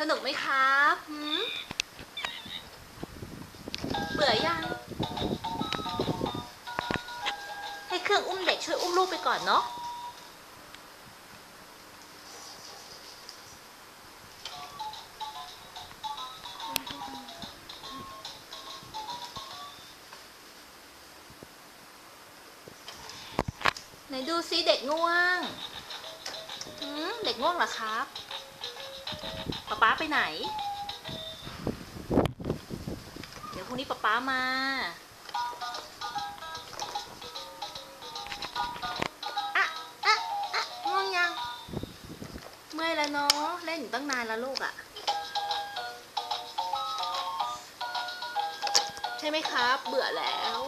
สนุกไหมครับหืมเบื่อยัง ให้เครื่องอุ้มเด็กช่วยอุ้มลูกไปก่อนเนาะไหนดูซิเด็กง่วง เด็กง่วงเหรอครับ ป๊าป๊าไปไหน เดี๋ยวพรุ่งนี้ป๊าป๊ามาอะอะอะง่วงยัง เมื่อยแล้วเนาะเล่นอยู่ตั้งนานแล้วลูกอะใช่ไหมครับ เบื่อแล้ว